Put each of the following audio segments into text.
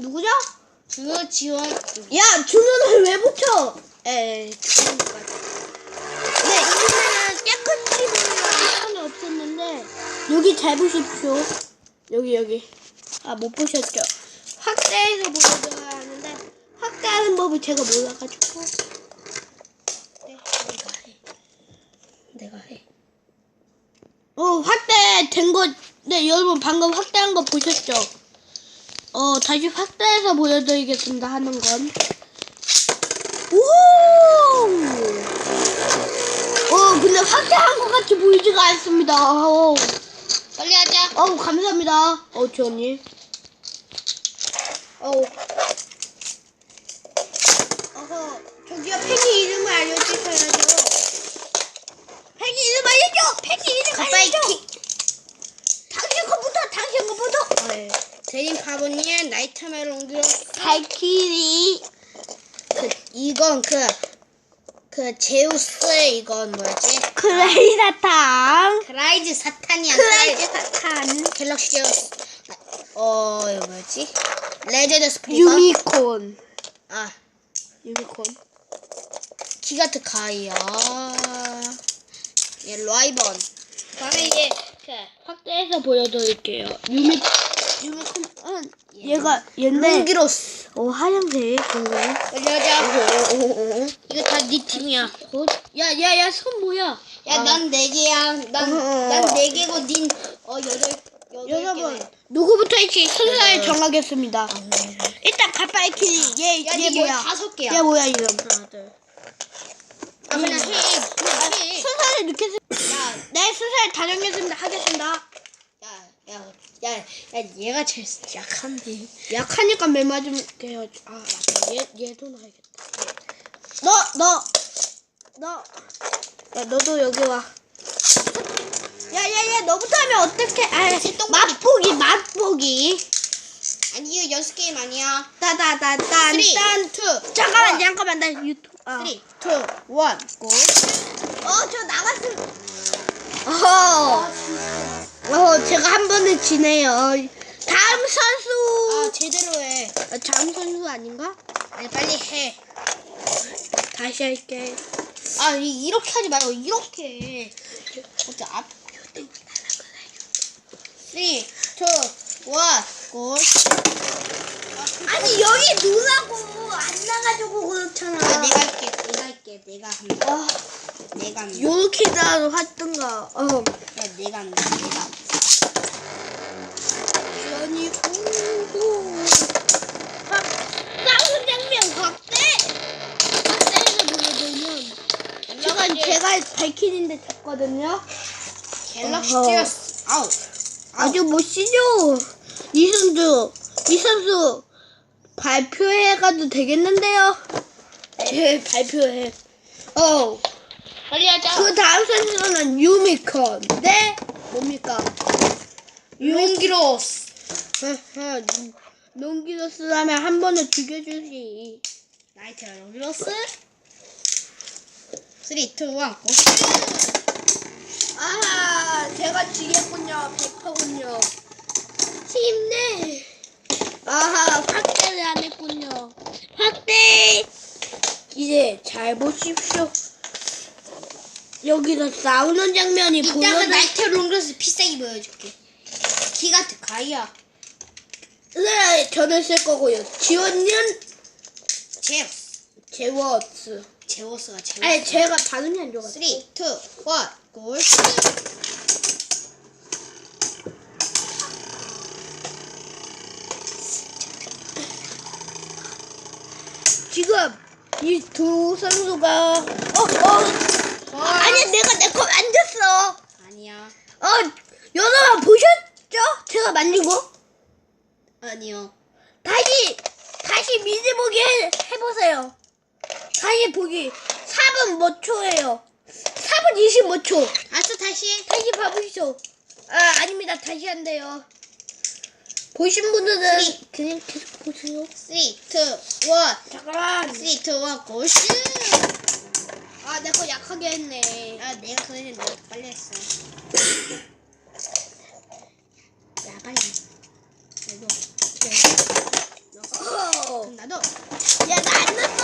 누구죠? 그 지원 야, 준호는 왜 붙여? 에 지원까지 네, 이번에는 깨끗이 상관이 없었는데 여기 잘 보십시오. 여기 여기. 아, 못 보셨죠? 확대해서 보여줘야 하는데 확대하는 법을 제가 몰라가지고. 네, 내가 해 내가 해 어, 확대된 거, 네, 여러분 방금 확대한 거 보셨죠? 어, 다시 확대해서 보여드리겠습니다, 하는 건. 오! 어, 근데 확대한 것 같이 보이지가 않습니다. 어, 빨리 하자 어우, 감사합니다. 어, 지원님. 어우. 어허, 저기요, 팬이 이름을 알려주셔야죠. 팬이 이름 알려줘! 팬이 이름 가빠이 알려줘! 키 당신 거부터, 당신 거부터! 네. 대인 나이트메 롱기로 발키리. 그 이건 그그 제우스의 이건 뭐였지? 크레이 사탕. 크라이즈 사탄이야. 크레이지 사탕. 갤럭시 제우스. 어 이거 뭐였지? 레전드 스피커. 유니콘. 아 유니콘. 기가트 가이아. 얘 라이번. 다음에 이제 그 확대해서 보여드릴게요. 유미, 유니콘은 얘가 얘인데, 롱기로스. 어, 하얀색, 그거. 빨리 하자. 이거 다 네 팀이야. 야, 야, 야, 손 뭐야? 야, 난 네 개야. 어. 난난 네 개고 닌어 여덟 여덟 여러분, 개네. 누구부터 할지 순서를 네. 정하겠습니다. 일단 가빠이키리, 얘, 야, 얘니 여기 뭐야? 다섯 개야. 얘 뭐야, 이름? 하나, 둘. 아, 그냥 해. 그냥 해. 순서를 넣겠습니다. 야, 네, 순서를 다 정했습니다. 하겠습니다. 야, 야, 야, 야, 얘가 제일 약한데. 약하니까 맨 마지막에 해야지. 아, 맞다. 얘, 얘도 나야겠다. 너, 너, 너. 야, 너도 여기 와. 야, 야, 야, 너부터 하면 어떡해. 아, 맛보기, 맛보기. 아니, 이거 연습 게임 아니야. 따다다단, 딴. 쓰리, 투, 잠깐만, 잠깐만. 나 유튜브. 아. 3, 2, 1, 고. 어, 저 나갔음. 어허. 어, 제가 한 번에 지네요. 다음 아, 선수. 제대로 해. 아, 다음 선수 아닌가? 아니, 빨리 해. 다시 할게. 아, 이- 이렇게 하지 말고, 이렇게 해. 어째 앞. 3, 2, 1, 고. 아니 여기 누나고 안 나가지고 그렇잖아. 아, 내가 할게, 내가 한다. 아, 내가 한다. 요렇게라도 하던가. 어. 야, 내가 한다, 내가. 아니 오호. 싸우는 장면 확대. 확대해서 보여드리면 지금 제가 발키리인데 졌거든요. 갤럭시 어허. 아우. 아주 멋지죠. 이 선수, 이 선수 발표해가도 되겠는데요. 제 발표해. 어. 빨리 하자. 그 다음 선수는 유미콘. 네? 뭡니까? 롱기로스. 농기로스라면 한 번은 죽여주시. 나이트 롱기로스. 3, 2, 1, 고. 아, 제가 지겠군요. 100%군요. 힘내. 아하, 확대를 안 했군요. 확대! 이제 잘 보십시오. 여기서 싸우는 장면이 이따가 보여요. 나이트 롱기로스 필살기 보여줄게. 기가트 가이아. 네, 저는 쓸 거고요. 지원은 제우스. 제워스. 제우스가 제우스. 아니, 제가 발음이 안 좋아서. 3, 2, 1, 골. 지금 이 두 선수가 어, 어. 아니, 내가 내 거 만졌어. 아니야. 어, 여러분 보셨죠? 제가 만진 거? 아니요. 다시 다시 미리 보기 해, 해보세요. 다시 보기 4분 몇 초예요? 4분 25초. 알았어, 다시. 다시 봐보시죠. 아 아닙니다. 다시 한대요. 보신 분들은 쓰리. 그냥 계속 보세요. 3, 2, 1. 잠깐만. 3, 2, 1, 골. 아내 거 약하게 했네. 아, 내가 그래 내가 빨리 했어. 야, 빨리. 너 나도. 야, 나 안 넣었어!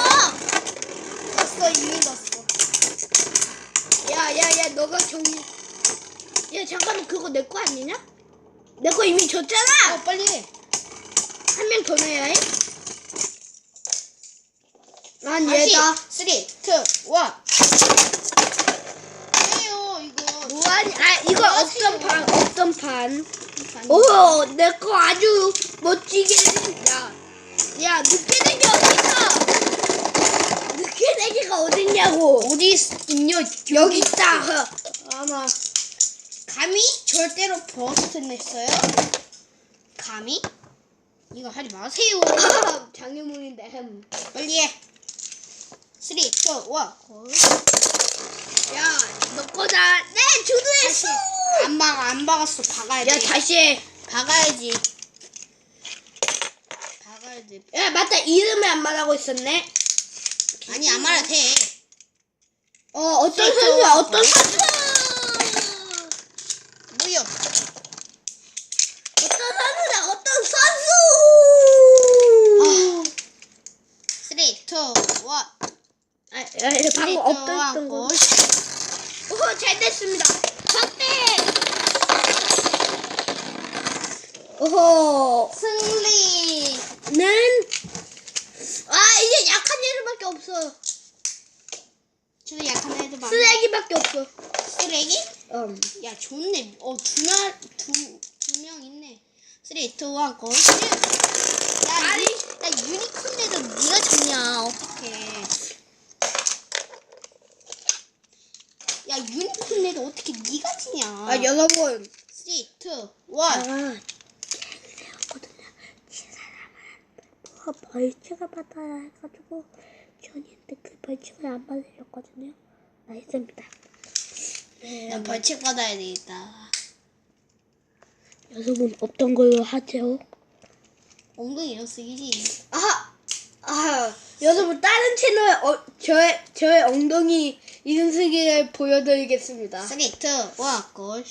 넣었어, 이미 넣었어. 야, 야, 야, 너가 정리. 야, 잠깐만, 그거 내 거 아니냐? 내 거 이미 줬잖아! 어, 빨리 해. 한 명 더 넣어야 해? 난 다시. 얘다. 3, 2, 1. 해요, 이거. 무한, 아, 이거 뭐 없던? 판, 없던 판. 오! 오, 내 거 아주 멋지게. 야, 야, 늦게 내기 어딨어? 늦게 내기가 어딨냐고. 어디 있냐? 여기 있다. 아마. 감히 절대로 버스냈어요? 감히? 이거 하지 마세요. 장애물인데. 빨리 해. 3, 2, 1. 야, 너 거다. 네, 주도했어. 안 박, 안 박았어. 박아야 돼. 야, 다시 해. 박아야지. 박아야지. 야, 맞다. 이름을 안 말하고 있었네. 아니, 안 말아도 돼. 어, 어떤. 선수야? 어떤 선수? 뭐요? 어떤 선수야? 어떤 선수? 3, 2, 1. 아, 야, 야, 방금 없던 거. 오, 잘 됐습니다. 확대. 오호. 승리 는 아, 이제 약한 애들밖에 없어. 저 약한 애들 많아. 쓰레기밖에 없어. 쓰레기? 음. 야, 좋네. 어, 두 명, 두, 두 명 있네. 3, 2, 1, 고. 야, 아니. 유, 야, 유니콘 애들 네가 졌냐. 어떡해. 야, 애들 어떻게 네가 지냐. 아, 여러분. 3, 2, 1. 아, 거든요. 진 사람은 뭐 벌칙을 받아야 해가지고 전인데 그 벌칙을 안 받으셨거든요. 알겠습니다. 네, 난 벌칙 받아야 되겠다. 여러분 없던 걸로 하죠. 엉덩이 이런 쓰기지. 아, 아, 여러분 다른 채널 어, 저의 저의 엉덩이 이름쓰기를 보여드리겠습니다. 3, 2, 1. 고.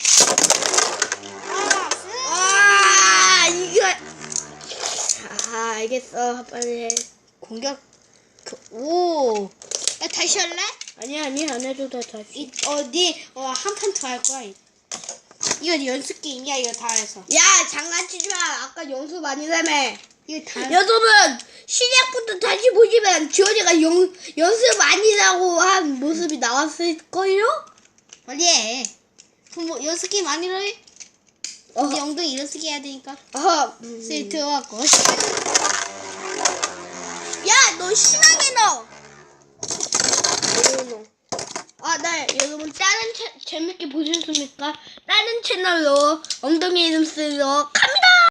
아, 이거. 아, 알겠어. 빨리 해. 공격. 그, 오. 야, 다시 할래? 아니 아니 안 해도 돼 다시. 이, 어, 니, 어, 한 판 더 할 거야. 이거 연습 게임이야, 이거 다 해서. 야 장난치지 마. 아까 연습 아니라며. 이거 다. 여러분 시작부터 다시 보시면 지원이가 연 연습 아니라고 한 모습이 나왔을 거예요. 빨리 해. 그럼 뭐, 연습 게임 아니라 해? 어, 네 엉덩이 쓰기 해야 되니까. 어, 음. 세트 하고. 야, 너 심하게 넣어. 아, 네, 여러분 다른 채, 재밌게 보셨습니까? 다른 채널로 엉덩이 이름 쓰러 카미